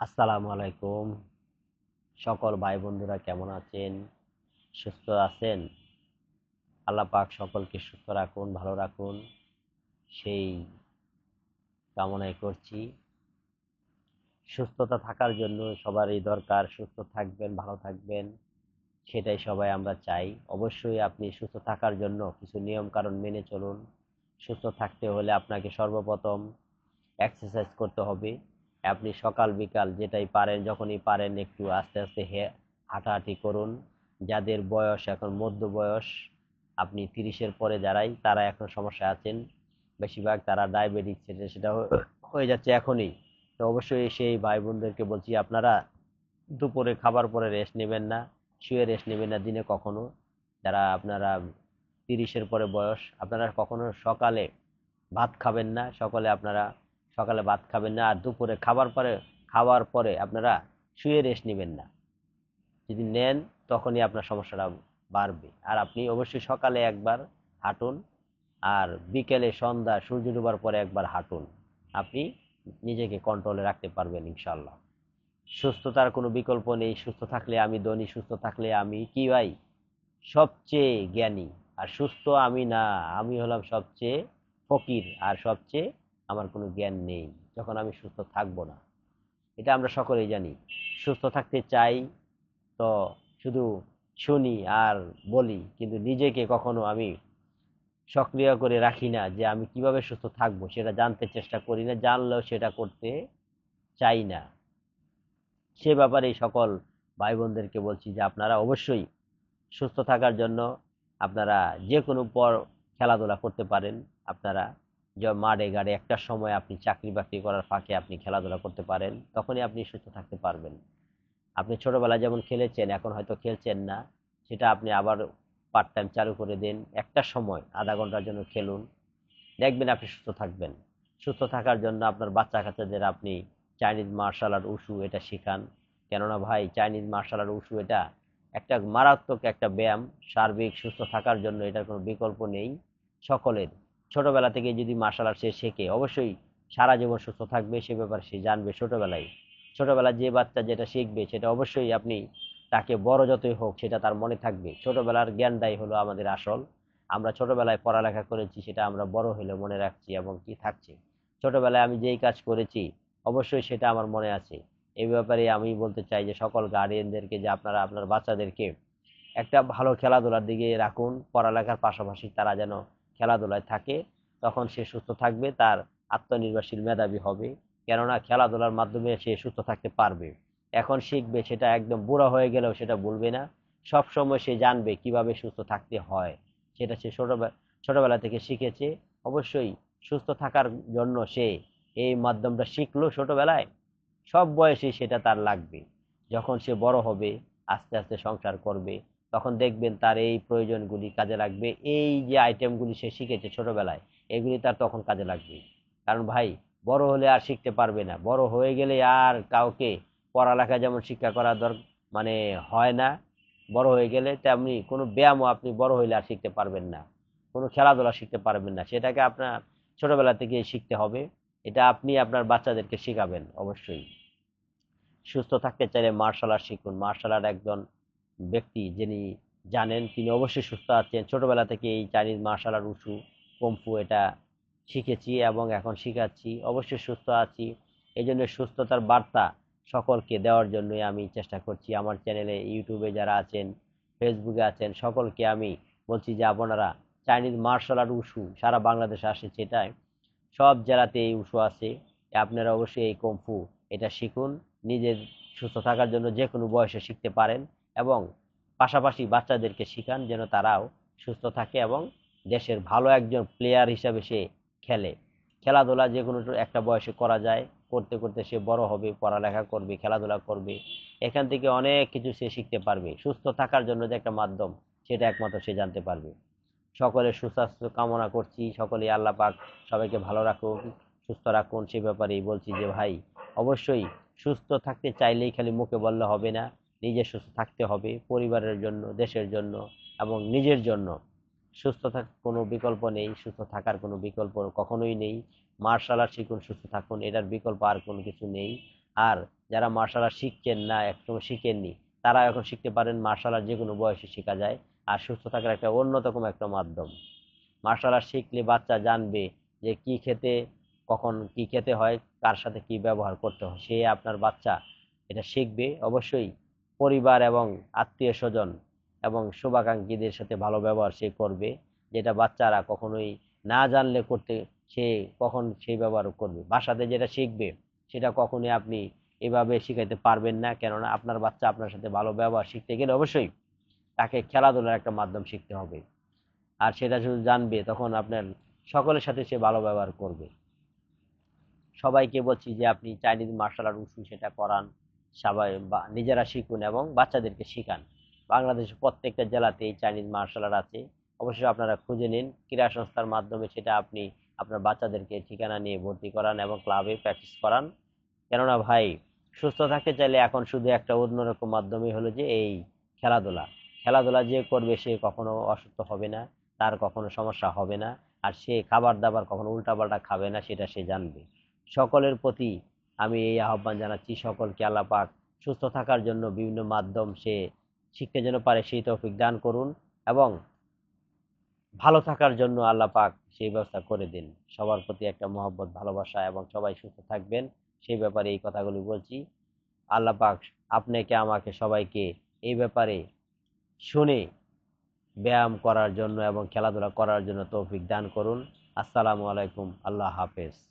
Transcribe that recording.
আসসালামু আলাইকুম। সকল ভাই বন্ধুরা কেমন আছেন? সুস্থ আছেন? আল্লাহ পাক সকলকে সুস্থ রাখুন, ভালো রাখুন। সেই কামনাই করছি। সুস্থতা থাকার জন্য সবারই দরকার সুস্থ থাকবেন, ভালো থাকবেন। সেটাই সবাই আমরা চাই। অবশ্যই আপনি সুস্থ থাকার জন্য কিছু নিয়ম কারণ মেনে চলুন। সুস্থ থাকতে হলে আপনাকে সর্বপ্রথম এক্সারসাইজ করতে হবে। আপনি সকাল, বিকাল যেটাই পারেন, যখনই পারেন একটু আস্তে আস্তে হাঁটাহাঁটি করুন। যাদের বয়স এখন মধ্য বয়স, আপনি তিরিশের পরে যারাই, তারা এখন সমস্যা আছেন। বেশিরভাগ তারা ডায়াবেটিস সেটা সেটা হয়ে- হয়ে যাচ্ছে এখনই। তো অবশ্যই সেই ভাই বোনদেরকে বলছি, আপনারা দুপুরে খাবার পরে রেস্ট নেবেন না, শুয়ে রেস্ট নেবেন না দিনে কখনো। যারা আপনারা তিরিশের পরে বয়স, আপনারা কখনো সকালে ভাত খাবেন না, সকালে আপনারা সকালে ভাত খাবেন না, আর দুপুরে খাবার পরে, খাওয়ার পরে আপনারা শুয়ে রেস্ট নেবেন না। যদি নেন, তখনই আপনার সমস্যাটা বাড়বে। আর আপনি অবশ্যই সকালে একবার হাঁটুন, আর বিকেলে সন্ধ্যা সূর্য ডুবার পরে একবার হাঁটুন। আপনি নিজেকে কন্ট্রোলে রাখতে পারবেন ইনশাল্লাহ সুস্থতার কোনো বিকল্প নেই। সুস্থ থাকলে আমি ধনী, সুস্থ থাকলে আমি কি ভাই? সবচেয়ে জ্ঞানী। আর সুস্থ আমি না, আমি হলাম সবচেয়ে ফকির, আর সবচেয়ে আমার কোনো জ্ঞান নেই, যখন আমি সুস্থ থাকব না। এটা আমরা সকলেই জানি। সুস্থ থাকতে চাই তো শুধু শুনি আর বলি, কিন্তু নিজেকে কখনো আমি সক্রিয় করে রাখি না যে আমি কীভাবে সুস্থ থাকব, সেটা জানতে চেষ্টা করি না, জানলেও সেটা করতে চাই না। সে ব্যাপারে সকল ভাই বোনদেরকে বলছি যে আপনারা অবশ্যই সুস্থ থাকার জন্য আপনারা যে কোনো পর খেলাধুলা করতে পারেন, আপনারা মাঠে গাড়ে একটা সময় আপনি চাকরি বাকরি করার ফাঁকে আপনি খেলাধুলা করতে পারেন, তখনই আপনি সুস্থ থাকতে পারবেন। আপনি ছোটবেলায় যেমন খেলেছেন, এখন হয়তো খেলছেন না, সেটা আপনি আবার পার্ট টাইম চালু করে দিন, একটা সময়, আধা ঘণ্টার জন্য খেলুন। দেখবেন আপনি সুস্থ থাকবেন। সুস্থ থাকার জন্য আপনার বাচ্চা কাচ্চাদের আপনি চাইনিজ মার্শাল আর্ট উশু এটা শেখান। কেননা ভাই চাইনিজ মার্শাল আর্ট উশু এটা একটা মারাত্মক একটা ব্যায়াম, সার্বিক সুস্থ থাকার জন্য এটার কোনো বিকল্প নেই, সকলের। ছোটবেলা থেকে যদি মার্শাল আর্ট সে শেখে, অবশ্যই সারা জীবন সুস্থ থাকবে, সে ব্যাপারে সে জানবে ছোটবেলায়। ছোটবেলায় যে বাচ্চা যেটা শিখবে, সেটা অবশ্যই আপনি তাকে বড় যতই হোক, সেটা তার মনে থাকবে। ছোটবেলার জ্ঞানটাই হলো আমাদের আসল। আমরা ছোটবেলায় পড়ালেখা করেছি, সেটা আমরা বড় হলে মনে রাখছি এবং কি থাকছে। ছোটবেলায় আমি যেই কাজ করেছি, অবশ্যই সেটা আমার মনে আছে। এই ব্যাপারে আমি বলতে চাই যে সকল গার্ডিয়ানদেরকে যে আপনারা, আপনার বাচ্চাদেরকে একটা ভালো খেলাধুলার দিকে রাখুন। পড়ালেখার পাশাপাশি তারা যেন খেলাধুলায় থাকে, তখন সে সুস্থ থাকবে, তার আত্মনির্ভরশীল মেধাবী হবে। কেননা খেলাধুলার মাধ্যমে সে সুস্থ থাকতে পারবে। এখন শিখবে, সেটা একদম বুড়া হয়ে গেলেও সেটা বলবে না। সব সময় সে জানবে কীভাবে সুস্থ থাকতে হয়। সেটা সে ছোটবেলা ছোটোবেলা থেকে শিখেছে। অবশ্যই সুস্থ থাকার জন্য সে এই মাধ্যমটা শিখলো ছোটোবেলায়। সব বয়সে সেটা তার লাগবে। যখন সে বড় হবে, আস্তে আস্তে সংসার করবে তখন দেখবেন তার এই প্রয়োজনগুলি কাজে লাগবে। এই যে আইটেমগুলি সে শিখেছে ছোটবেলায়, এগুলি তার তখন কাজে লাগবে। কারণ ভাই, বড় হলে আর শিখতে পারবে না। বড় হয়ে গেলে আর কাউকে পড়ালেখা যেমন শিক্ষা করা দর মানে হয় না। বড় হয়ে গেলে তেমনি কোনো ব্যায়ামও আপনি বড় হইলে আর শিখতে পারবেন না। কোনো খেলাধুলা শিখতে পারবেন না। সেটাকে আপনার ছোটবেলা থেকে শিখতে হবে। এটা আপনি আপনার বাচ্চাদেরকে শেখাবেন অবশ্যই। সুস্থ থাকতে চাইলে মার্শাল আর্ট শিখুন। মার্শাল আর্ট একজন ব্যক্তি যিনি জানেন, তিনি অবশ্যই সুস্থ আছেন। ছোটবেলা থেকে এই Chinese martial art wushu kung fu এটা শিখেছি এবং এখন শিখাচ্ছি। অবশ্যই সুস্থ আছি। এই জন্য সুস্থতার বার্তা সকলকে দেওয়ার জন্যই আমি চেষ্টা করছি। আমার চ্যানেলে, ইউটিউবে যারা আছেন, ফেসবুকে আছেন, সকলকে আমি বলছি যে আপনারা চাইনিজ মার্শাল আর্ট উশু সারা বাংলাদেশে আসে সেটাই। সব জেলাতে এই উশু আছে। আপনারা অবশ্যই এই কম্ফু এটা শিখুন। নিজের সুস্থ থাকার জন্য যে কোনো বয়সে শিখতে পারেন। এবং পাশাপাশি বাচ্চাদেরকে শিখান যেন তারাও সুস্থ থাকে এবং দেশের ভালো একজন প্লেয়ার হিসাবে সে খেলে। খেলাধুলা যে কোনো একটা বয়সে করা যায়, করতে করতে সে বড় হবে, পড়ালেখা করবে, খেলাধুলা করবে, এখান থেকে অনেক কিছু সে শিখতে পারবে। সুস্থ থাকার জন্য যে একটা মাধ্যম, সেটা একমাত্র সে জানতে পারবে। সকলের সুস্বাস্থ্য কামনা করছি সকলে আল্লাহ পাক সবাইকে ভালো রাখুন সুস্থ রাখুন। সে ব্যাপারেই বলছি যে, ভাই, অবশ্যই সুস্থ থাকতে চাইলেই খালি মুখে বললে হবে না। নিজে সুস্থ থাকতে হবে, পরিবারের জন্য, দেশের জন্য এবং নিজের জন্য। সুস্থ থাকার কোনো বিকল্প নেই, সুস্থ থাকার কোনো বিকল্প কখনোই নেই। মার্শাল আর্ট শিখুন, সুস্থ থাকুন, এটার বিকল্প আর কোনো কিছু নেই। আর যারা মার্শাল আর্ট শিখছেন না একদম শিখেননি, তারা এখন শিখতে পারেন মার্শাল আর্ট যে কোনো বয়সে শেখা যায়। আর সুস্থ থাকার একটা অন্যতম একটা মাধ্যম। মার্শাল আর্ট শিখলে বাচ্চা জানবে যে কি খেতে, কখন কি খেতে হয়, কার সাথে কি ব্যবহার করতে হয়, সে আপনার বাচ্চা এটা শিখবে। অবশ্যই পরিবার এবং আত্মীয় স্বজন এবং শুভাকাঙ্ক্ষীদের সাথে ভালো ব্যবহার সে করবে, যেটা বাচ্চারা কখনোই না জানলে করতে, সে কখন সেই ব্যবহার করবে। বাসাতে যেটা শিখবে, সেটা কখনোই আপনি এভাবে শিখাইতে পারবেন না। কেননা আপনার বাচ্চা আপনার সাথে ভালো ব্যবহার শিখতে গেলে অবশ্যই তাকে খেলাধুলার একটা মাধ্যম শিখতে হবে। আর সেটা শুধু জানবে, তখন আপনার সকলের সাথে সে ভালো ব্যবহার করবে। সবাইকে বলছি যে, আপনি চাইনিজ মার্শাল আর্ট উসু সেটা করান। সবাই নিজেরা শিখুন এবং বাচ্চাদেরকে শেখান। বাংলাদেশের প্রত্যেকটা জেলাতে এই চাইনিজ মার্শাল আর্ট আছে। অবশ্যই আপনারা খুঁজে নিন, ক্রীড়া সংস্থার মাধ্যমে সেটা আপনি আপনার বাচ্চাদেরকে ঠিকানা নিয়ে ভর্তি করান এবং ক্লাবে প্র্যাকটিস করান। কেননা ভাই, সুস্থ থাকতে চাইলে এখন শুধু একটা অন্যরকম মাধ্যমই হলো যে এই খেলাধুলা। খেলাধুলা যে করবে সে কখনো অসুস্থ হবে না, তার কখনো সমস্যা হবে না। আর সে খাবার দাবার কখনো উল্টাপাল্টা খাবে না, সেটা সে জানবে। সকলের প্রতি আমি এই আহ্বান জানাচ্ছি সকলকে আল্লাহ পাক সুস্থ থাকার জন্য বিভিন্ন মাধ্যম সে শিখতে যেন পারে সেই তৌফিক দান করুন এবং ভালো থাকার জন্য আল্লাহ পাক সেই ব্যবস্থা করে দিন। সবার প্রতি একটা মহব্বত, ভালোবাসা এবং সবাই সুস্থ থাকবেন সেই ব্যাপারে এই কথাগুলি বলছি। আল্লাহ পাক আপনাকে, আমাকে সবাইকে এই ব্যাপারে শুনে ব্যায়াম করার জন্য এবং খেলাধুলা করার জন্য তৌফিক দান করুন। আসসালামু আলাইকুম, আল্লাহ হাফেজ।